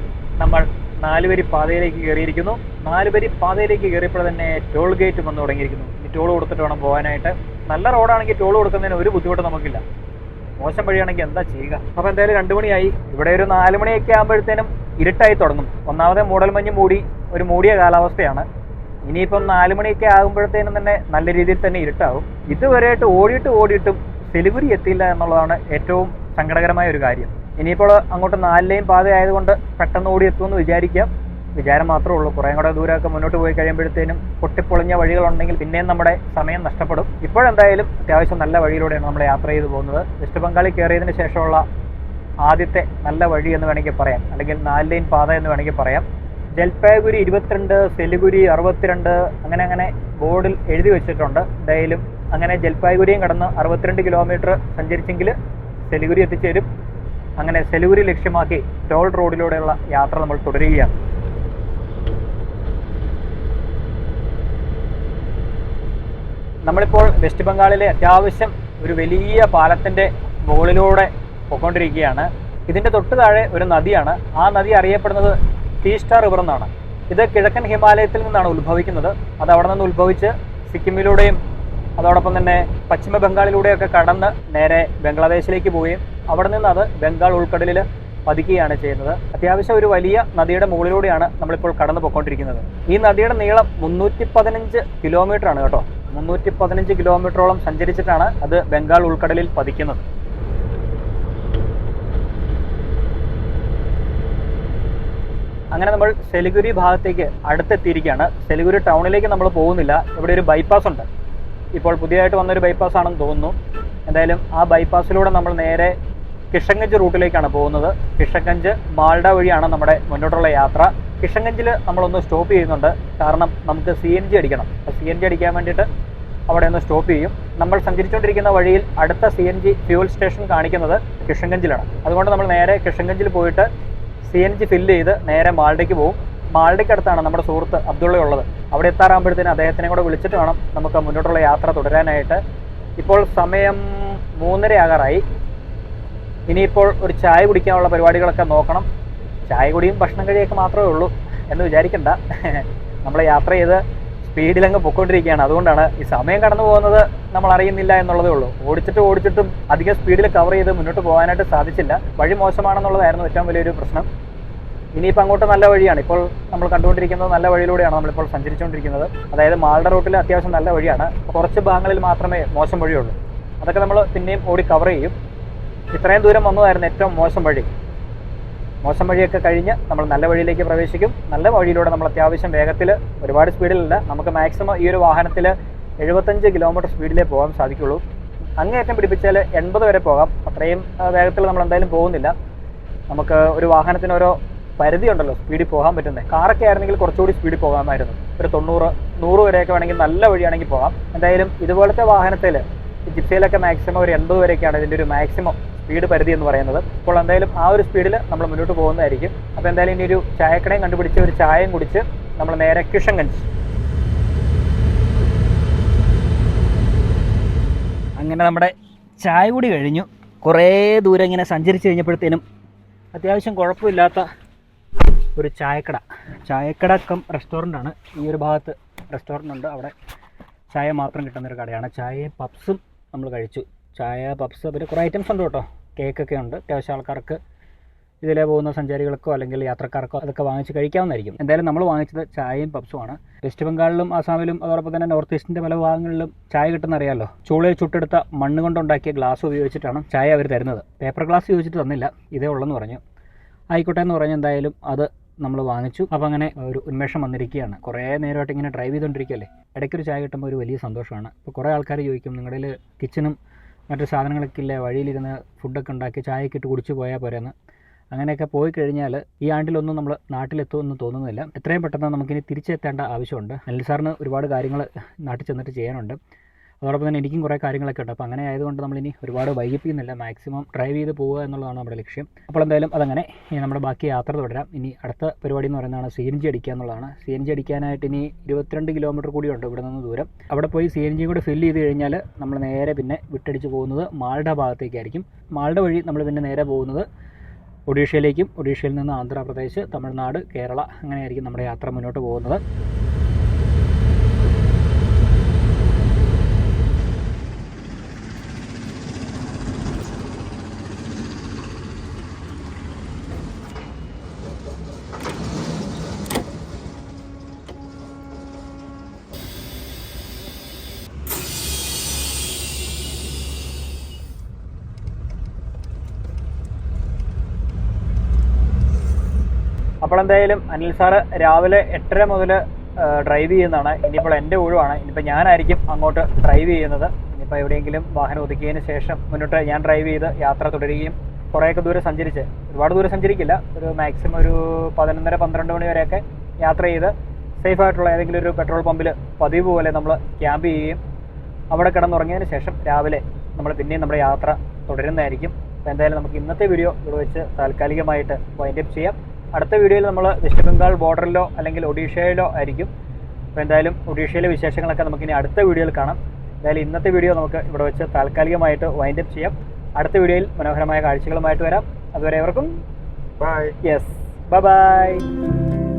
നമ്മൾ നാലുവരി പാതയിലേക്ക് കയറിയിരിക്കുന്നു. നാലുവരി പാതയിലേക്ക് കയറിയപ്പോൾ തന്നെ ടോൾ ഗേറ്റ് വന്ന് തുടങ്ങിയിരിക്കുന്നു. ഈ ടോൾ കൊടുത്തിട്ട് വേണം പോകാനായിട്ട്. നല്ല റോഡാണെങ്കിൽ ടോൾ കൊടുക്കുന്നതിന് ഒരു ബുദ്ധിമുട്ട് നമുക്കില്ല. മോശം വഴിയാണെങ്കിൽ എന്താ ചെയ്യുക? അപ്പോൾ എന്തായാലും രണ്ട് മണിയായി ഇവിടെ ഒരു നാല് മണിയൊക്കെ ആകുമ്പോഴത്തേനും ഇരുട്ടായി തുടങ്ങും. ഒന്നാമതേ മൂടൽ മഞ്ഞ് മൂടി ഒരു മൂടിയ കാലാവസ്ഥയാണ്. ഇനിയിപ്പം നാല് മണിയൊക്കെ ആകുമ്പോഴത്തേനും തന്നെ നല്ല രീതിയിൽ തന്നെ ഇരുട്ടാവും. ഇതുവരെയായിട്ട് ഓടിയിട്ട് ഓടിയിട്ടും സിലിഗുരി എത്തിയില്ല എന്നുള്ളതാണ് ഏറ്റവും സങ്കടകരമായ ഒരു കാര്യം. ഇനിയിപ്പോൾ അങ്ങോട്ട് നാലിലെയും പാത ആയതുകൊണ്ട് പെട്ടെന്ന് ഓടി എത്തുമെന്ന് വിചാരിക്കാം. വിചാരം മാത്രമേ ഉള്ളൂ. കുറേ കൂടെ ദൂരമൊക്കെ മുന്നോട്ട് പോയി കഴിയുമ്പോഴത്തേനും പൊട്ടിപ്പൊളിഞ്ഞ വഴികളുണ്ടെങ്കിൽ പിന്നെയും നമ്മുടെ സമയം നഷ്ടപ്പെടും. ഇപ്പോഴെന്തായാലും അത്യാവശ്യം നല്ല വഴിയിലൂടെയാണ് നമ്മൾ യാത്ര ചെയ്തു പോകുന്നത്. വെസ്റ്റ് ബംഗാളിൽ കയറിയതിന് ശേഷമുള്ള ആദ്യത്തെ നല്ല വഴി എന്ന് വേണമെങ്കിൽ പറയാം. അല്ലെങ്കിൽ നാല് ലൈൻ പാത എന്ന് വേണമെങ്കിൽ പറയാം. ജൽപായ്ഗുരി ഇരുപത്തിരണ്ട് സെലിഗുരി അറുപത്തിരണ്ട് അങ്ങനെ അങ്ങനെ ബോർഡിൽ എഴുതി വെച്ചിട്ടുണ്ട്. എന്തായാലും അങ്ങനെ ജൽപായ്ഗുരിയും കടന്ന് അറുപത്തിരണ്ട് കിലോമീറ്റർ സഞ്ചരിച്ചെങ്കിൽ സെലിഗുരി എത്തിച്ചേരും. അങ്ങനെ സെലിഗുരി ലക്ഷ്യമാക്കി ടോൾ റോഡിലൂടെയുള്ള യാത്ര നമ്മൾ തുടരുകയാണ്. നമ്മളിപ്പോൾ വെസ്റ്റ് ബംഗാളിലെ അത്യാവശ്യം ഒരു വലിയ പാലത്തിന്റെ മുകളിലൂടെ പോയിക്കൊണ്ടിരിക്കുകയാണ്. ഇതിന്റെ തൊട്ട് താഴെ ഒരു നദിയാണ്. ആ നദി അറിയപ്പെടുന്നത് ടീസ്റ്റാർ റിവർ എന്നാണ്. ഇത് കിഴക്കൻ ഹിമാലയത്തിൽ നിന്നാണ് ഉത്ഭവിക്കുന്നത്. അത് അവിടെ നിന്ന് ഉത്ഭവിച്ച് സിക്കിമിലൂടെയും അതോടൊപ്പം തന്നെ പശ്ചിമ ബംഗാളിലൂടെയൊക്കെ കടന്ന് നേരെ ബംഗ്ലാദേശിലേക്ക് പോവുകയും അവിടെ നിന്ന് അത് ബംഗാൾ ഉൾക്കടലിൽ പതിക്കുകയാണ് ചെയ്യുന്നത്. അത്യാവശ്യം ഒരു വലിയ നദിയുടെ മുകളിലൂടെയാണ് നമ്മളിപ്പോൾ കടന്നു പോയിക്കൊണ്ടിരിക്കുന്നത്. ഈ നദിയുടെ നീളം മുന്നൂറ്റി പതിനഞ്ച് കിലോമീറ്റർ ആണ് കേട്ടോ. മുന്നൂറ്റി പതിനഞ്ച് കിലോമീറ്ററോളം സഞ്ചരിച്ചിട്ടാണ് അത് ബംഗാൾ ഉൾക്കടലിൽ പതിക്കുന്നത്. അങ്ങനെ നമ്മൾ സെലിഗുരി ഭാഗത്തേക്ക് അടുത്തെത്തിയിരിക്കുകയാണ്. സെലിഗുരി ടൗണിലേക്ക് നമ്മൾ പോകുന്നില്ല. ഇവിടെ ഒരു ബൈപ്പാസ് ഉണ്ട്. ഇപ്പോൾ പുതിയതായിട്ട് വന്നൊരു ബൈപ്പാസ് ആണെന്ന് തോന്നുന്നു. എന്തായാലും ആ ബൈപ്പാസിലൂടെ നമ്മൾ നേരെ കിഷൻഗഞ്ച് റൂട്ടിലേക്കാണ് പോകുന്നത്. കിഷൻഗഞ്ച് മാൾഡ വഴിയാണ് നമ്മുടെ മുന്നോട്ടുള്ള യാത്ര. കിഷൻഗഞ്ചിൽ നമ്മളൊന്ന് സ്റ്റോപ്പ് ചെയ്യുന്നുണ്ട്. കാരണം നമുക്ക് സി എൻ ജി അടിക്കണം. സി എൻ ജി അടിക്കാൻ വേണ്ടിയിട്ട് അവിടെ ഒന്ന് സ്റ്റോപ്പ് ചെയ്യും. നമ്മൾ സഞ്ചരിച്ചുകൊണ്ടിരിക്കുന്ന വഴിയിൽ അടുത്ത C N G fuel station കാണിക്കുന്നത് കിഷൻഗഞ്ചിലാണ്. അതുകൊണ്ട് നമ്മൾ നേരെ കിഷൻഗഞ്ചിൽ പോയിട്ട് സി എൻ ജി ഫില്ല് ചെയ്ത് നേരെ മാൾഡയ്ക്ക് പോകും മാൾഡയ്ക്ക് അടുത്താണ് നമ്മുടെ സുഹൃത്ത് അബ്ദുള്ള ഉള്ളത്. അവിടെ എത്താറാകുമ്പോഴത്തേന് അദ്ദേഹത്തിനെ കൂടെ വിളിച്ചിട്ട് വേണം നമുക്ക് മുന്നോട്ടുള്ള യാത്ര തുടരാനായിട്ട്. ഇപ്പോൾ സമയം മൂന്നര ആകാറായി ഇനിയിപ്പോൾ ഒരു ചായ കുടിക്കാനുള്ള പരിപാടികളൊക്കെ നോക്കണം. ചായ കുടിയും ഭക്ഷണം കഴിയൊക്കെ മാത്രമേ ഉള്ളൂ എന്ന് വിചാരിക്കണ്ട. നമ്മൾ യാത്ര ചെയ്ത് സ്പീഡിലങ്ങ് പൊയ്ക്കൊണ്ടിരിക്കുകയാണ് അതുകൊണ്ടാണ് ഈ സമയം കടന്നു പോകുന്നത് നമ്മൾ അറിയുന്നില്ല എന്നുള്ളതേ ഉള്ളൂ. ഓടിച്ചിട്ട് ഓടിച്ചിട്ടും അധികം സ്പീഡിൽ കവർ ചെയ്ത് മുന്നോട്ട് പോകാനായിട്ട് സാധിച്ചില്ല. വഴി മോശമാണെന്നുള്ളതായിരുന്നു ഏറ്റവും വലിയൊരു പ്രശ്നം. ഇനിയിപ്പോൾ അങ്ങോട്ട് നല്ല വഴിയാണ്. ഇപ്പോൾ നമ്മൾ കണ്ടുകൊണ്ടിരിക്കുന്നത് നല്ല വഴിയിലൂടെയാണ് നമ്മളിപ്പോൾ സഞ്ചരിച്ചുകൊണ്ടിരിക്കുന്നത്. അതായത് മാൾഡ റൂട്ടിൽ അത്യാവശ്യം നല്ല വഴിയാണ്. കുറച്ച് ഭാഗങ്ങളിൽ മാത്രമേ മോശം വഴിയുള്ളൂ. അതൊക്കെ നമ്മൾ പിന്നെയും ഓടി കവർ ചെയ്യും. ഇത്രയും ദൂരം വന്നതായിരുന്നു ഏറ്റവും മോശം വഴി. മോശം വഴിയൊക്കെ കഴിഞ്ഞ് നമ്മൾ നല്ല വഴിയിലേക്ക് പ്രവേശിക്കും. നല്ല വഴിയിലൂടെ നമ്മൾ അത്യാവശ്യം വേഗത്തിൽ ഒരുപാട് സ്പീഡിലല്ല നമുക്ക് മാക്സിമം ഈ ഒരു വാഹനത്തിൽ എഴുപത്തഞ്ച് കിലോമീറ്റർ സ്പീഡിലേ പോകാൻ സാധിക്കുള്ളൂ. അങ്ങേയറ്റം പിടിപ്പിച്ചാൽ എൺപത് വരെ പോകാം. അത്രയും വേഗത്തിൽ നമ്മൾ എന്തായാലും പോകുന്നില്ല. നമുക്ക് ഒരു വാഹനത്തിന് ഓരോ പരിധി ഉണ്ടല്ലോ സ്പീഡിൽ പോകാൻ പറ്റുന്നത് കാറൊക്കെ ആയിരുന്നെങ്കിൽ കുറച്ചുകൂടി സ്പീഡിൽ പോകാമായിരുന്നു. ഒരു തൊണ്ണൂറ് നൂറ് വരെയൊക്കെ വേണമെങ്കിൽ നല്ല വഴിയാണെങ്കിൽ പോകാം. എന്തായാലും ഇതുപോലത്തെ വാഹനത്തിൽ ജിപ്സിയിലൊക്കെ മാക്സിമം ഒരു എൺപത് വരെയൊക്കെയാണ് ഇതിന്റെ ഒരു മാക്സിമം സ്പീഡ് പരിധി എന്ന് പറയുന്നത്. അപ്പോൾ എന്തായാലും ആ ഒരു സ്പീഡിൽ നമ്മൾ മുന്നോട്ട് പോകുന്നതായിരിക്കും. അപ്പോൾ എന്തായാലും ഇനി ഒരു ചായക്കടയും കണ്ടുപിടിച്ച് ഒരു ചായയും കുടിച്ച് നമ്മൾ നേരെ കിഷൻഗഞ്ച്. അങ്ങനെ നമ്മുടെ ചായ കൂടി കഴിഞ്ഞു. കുറേ ദൂരം ഇങ്ങനെ സഞ്ചരിച്ച് കഴിഞ്ഞപ്പോഴത്തേനും അത്യാവശ്യം കുഴപ്പമില്ലാത്ത ഒരു ചായക്കട. ചായക്കട കം റെസ്റ്റോറന്റ് ആണ്. ഈ ഒരു ഭാഗത്ത് റെസ്റ്റോറന്റ് ഉണ്ട്. അവിടെ ചായ മാത്രം കിട്ടുന്നൊരു കടയാണ്. ചായയും പപ്സും നമ്മൾ കഴിച്ചു. ചായ പപ്സ് പിന്നെ കുറേ ഐറ്റംസ് ഉണ്ട് കേട്ടോ. കേക്കൊക്കെ ഉണ്ട്. അത്യാവശ്യം ആൾക്കാർക്ക് ഇതിലെ പോകുന്ന സഞ്ചാരികൾക്കോ അല്ലെങ്കിൽ യാത്രക്കാർക്കോ അതൊക്കെ വാങ്ങിച്ച് കഴിക്കാവുന്നതായിരിക്കും. എന്തായാലും നമ്മൾ വാങ്ങിച്ചത് ചായയും പപ്സുമാണ് വെസ്റ്റ് ബംഗാളിലും ആസാമിലും അതോടൊപ്പം തന്നെ നോർത്ത് ഈസ്റ്റിന്റെ പല ഭാഗങ്ങളിലും ചായ കിട്ടുന്ന അറിയാമല്ലോ ചൂളയിൽ ചുട്ടെടുത്ത മണ്ണ് കൊണ്ടുണ്ടാക്കിയ ഗ്ലാസ് ഉപയോഗിച്ചിട്ടാണ് ചായ അവർ തരുന്നത്. പേപ്പർ ഗ്ലാസ് ഉപയോഗിച്ചിട്ട് തന്നില്ല. ഇതേ ഉള്ളെന്ന് പറഞ്ഞു. ആയിക്കോട്ടെ എന്ന് പറഞ്ഞ് എന്തായാലും അത് നമ്മൾ വാങ്ങിച്ചു. അപ്പോൾ അങ്ങനെ ഒരു ഉന്മേഷം വന്നിരിക്കുകയാണ്. കുറേ നേരമായിട്ട് ഇങ്ങനെ ഡ്രൈവ് ചെയ്തുകൊണ്ടിരിക്കുകയല്ലേ? ഇടയ്ക്കൊരു ചായ കിട്ടുമ്പോൾ ഒരു വലിയ സന്തോഷമാണ്. ഇപ്പോൾ കുറേ ആൾക്കാർ ചോദിക്കും നിങ്ങളുടെ കിച്ചണും മറ്റു സാധനങ്ങളൊക്കെ ഇല്ലേ വഴിയിലിരുന്ന് ഫുഡൊക്കെ ഉണ്ടാക്കി ചായയൊക്കെ ഇട്ട് കുടിച്ച് പോയാൽ പോരെന്ന്. അങ്ങനെയൊക്കെ പോയി കഴിഞ്ഞാൽ ഈ ആണ്ടിലൊന്നും നമ്മൾ നാട്ടിലെത്തുമെന്ന് തോന്നുന്നില്ല. എത്രയും പെട്ടെന്ന് നമുക്കിനി തിരിച്ചെത്തേണ്ട ആവശ്യമുണ്ട്. അനിൽ സാറിന് ഒരുപാട് കാര്യങ്ങൾ നാട്ടിൽ ചെന്നിട്ട് ചെയ്യാനുണ്ട്. അതോടൊപ്പം തന്നെ എനിക്കും കുറേ കാര്യങ്ങളൊക്കെ ഉണ്ട്. അപ്പോൾ അങ്ങനെ ആയതുകൊണ്ട് നമ്മളിനി ഒരുപാട് വൈകിപ്പിക്കുന്നില്ല. മാക്സിമം ഡ്രൈവ് ചെയ്ത് പോവുക എന്നുള്ളതാണ് നമ്മുടെ ലക്ഷ്യം. അപ്പോൾ എന്തായാലും അതങ്ങനെ നമ്മുടെ ബാക്കി യാത്ര തുടരാം. ഇനി അടുത്ത പരിപാടി എന്ന് പറയുന്നതാണ് സി എൻ ജി അടിക്കുക എന്നുള്ളതാണ്. സി എൻ ജി അടിക്കാനായിട്ട് ഇനി ഇരുപത്തിരണ്ട് കിലോമീറ്റർ കൂടിയുണ്ട് ഇവിടെ നിന്ന് ദൂരം. അവിടെ പോയി സി എൻ ജി കൂടെ ഫില്ല് ചെയ്ത് കഴിഞ്ഞാൽ നമ്മൾ നേരെ പിന്നെ വിട്ടടിച്ച് പോകുന്നത് മാൾഡ ഭാഗത്തേക്കായിരിക്കും. മാൾഡ വഴി നമ്മൾ പിന്നെ നേരെ പോകുന്നത് ഒഡീഷയിലേക്കും ഒഡീഷയിൽ നിന്ന് ആന്ധ്രാപ്രദേശ് തമിഴ്നാട് കേരള അങ്ങനെയായിരിക്കും നമ്മുടെ യാത്ര മുന്നോട്ട് പോകുന്നത്. അപ്പോൾ എന്തായാലും അനിൽ സാറ് രാവിലെ എട്ടര മുതൽ ഡ്രൈവ് ചെയ്യുന്നതാണ്. ഇനിയിപ്പോൾ എന്റെ ഒഴിവാണ്. ഇനിയിപ്പോൾ ഞാനായിരിക്കും അങ്ങോട്ട് ഡ്രൈവ് ചെയ്യുന്നത്. ഇനിയിപ്പോൾ എവിടെയെങ്കിലും വാഹനം ഒതുക്കിയതിന് ശേഷം മുന്നോട്ട് ഞാൻ ഡ്രൈവ് ചെയ്ത് യാത്ര തുടരുകയും കുറേയൊക്കെ ദൂരം സഞ്ചരിച്ച്. ഒരുപാട് ദൂരം സഞ്ചരിക്കില്ല. ഒരു മാക്സിമം ഒരു പതിനൊന്നര പന്ത്രണ്ട് മണി വരെയൊക്കെ യാത്ര ചെയ്ത് സേഫ് ആയിട്ടുള്ള ഏതെങ്കിലും ഒരു പെട്രോൾ പമ്പിൽ പതിവ് പോലെ നമ്മൾ ക്യാമ്പ് ചെയ്യുകയും അവിടെ കിടന്നുറങ്ങിയതിന് ശേഷം രാവിലെ നമ്മൾ പിന്നെയും നമ്മുടെ യാത്ര തുടരുന്നതായിരിക്കും. അപ്പോൾ എന്തായാലും നമുക്ക് ഇന്നത്തെ വീഡിയോ ഇവിടെ വെച്ച് താൽക്കാലികമായിട്ട് വൈൻഡപ്പ് ചെയ്യാം. അടുത്ത വീഡിയോയിൽ നമ്മൾ വെസ്റ്റ് ബംഗാൾ ബോർഡറിലോ അല്ലെങ്കിൽ ഒഡീഷയിലോ ആയിരിക്കും. അപ്പോൾ എന്തായാലും ഒഡീഷയിലെ വിശേഷങ്ങളൊക്കെ നമുക്കിനി അടുത്ത വീഡിയോയിൽ കാണാം. എന്തായാലും ഇന്നത്തെ വീഡിയോ നമുക്ക് ഇവിടെ വെച്ച് താൽക്കാലികമായിട്ട് വൈൻഡ് അപ്പ് ചെയ്യാം. അടുത്ത വീഡിയോയിൽ മനോഹരമായ കാഴ്ചകളുമായിട്ട് വരാം. അതുവരെ എവർക്കും ബൈ യെസ് ബൈ ബൈ